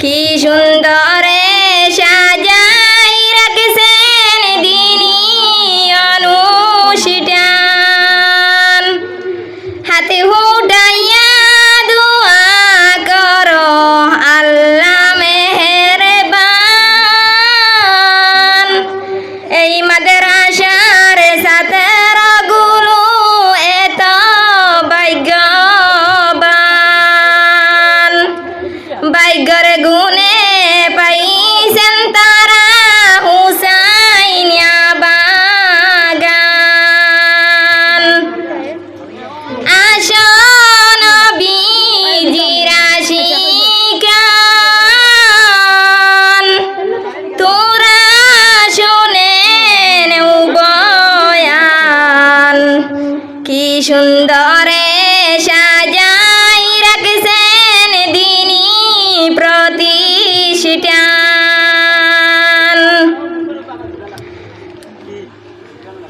কি সুন্দর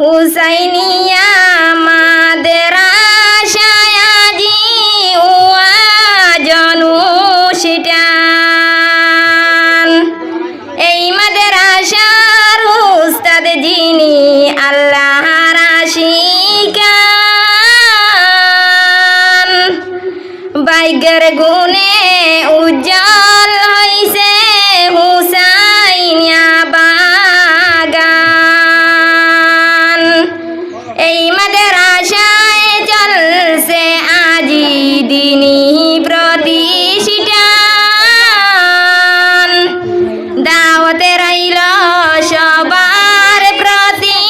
হুসাইনিয়া মাদ্রাসায়াজি উয়া জনুষিটান। এই মাদ্রাসার উস্তাদ যিনি আল্লাহ রাশিকান বাইগের গুণে উজ্জ্বল মাদ্রাসায় চলছে আজি দিনী প্রতিষ্ঠান। দাওতে রাইল সবার প্রতি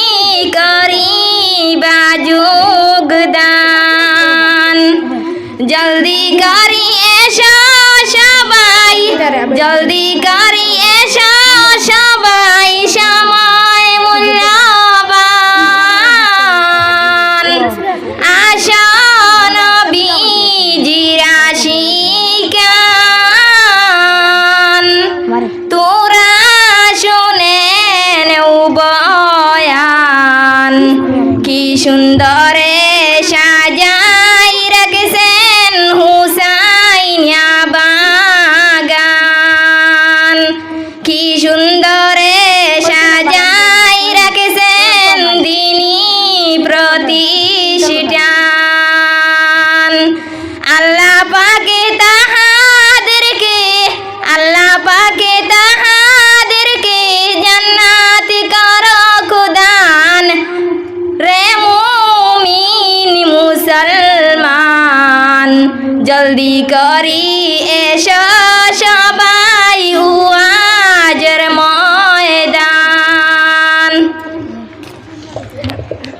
করিবা যোগদান জলদি করি এসো সবাই, জলদি করি এসো জলদি করি এসো